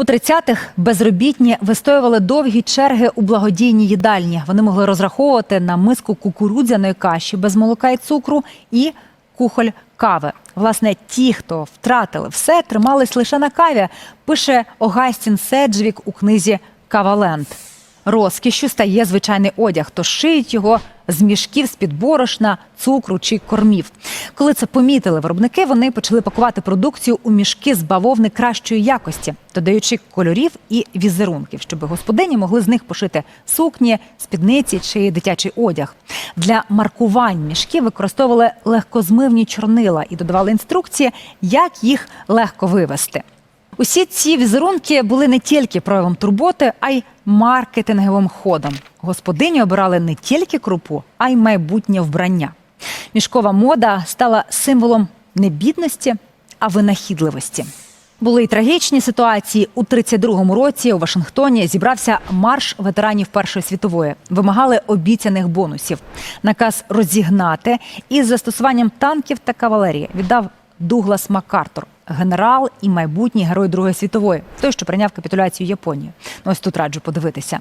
У 30-х безробітні вистоювали довгі черги у благодійній їдальні. Вони могли розраховувати на миску кукурудзяної каші без молока і цукру і кухоль кави. Власне, ті, хто втратили все, тримались лише на каві, пише Огастін Седжвік у книзі Каваленд. Розкішю стає звичайний одяг, то шиють його з мішків з-під борошна, цукру чи кормів. Коли це помітили виробники, вони почали пакувати продукцію у мішки з бавовни кращої якості, додаючи кольорів і візерунків, щоб господині могли з них пошити сукні, спідниці чи дитячий одяг. Для маркувань мішків використовували легкозмивні чорнила і додавали інструкції, як їх легко вивести. Усі ці візерунки були не тільки проявом турботи, а й маркетинговим ходом. Господині обирали не тільки крупу, а й майбутнє вбрання. Мішкова мода стала символом не бідності, а винахідливості. Були й трагічні ситуації. У 32-му році у Вашингтоні зібрався марш ветеранів Першої світової. Вимагали обіцяних бонусів. Наказ розігнати із застосуванням танків та кавалерії віддав Дуглас Маккартур, генерал і майбутній герой Другої світової, той, що прийняв капітуляцію Японії. Ну, ось тут раджу подивитися.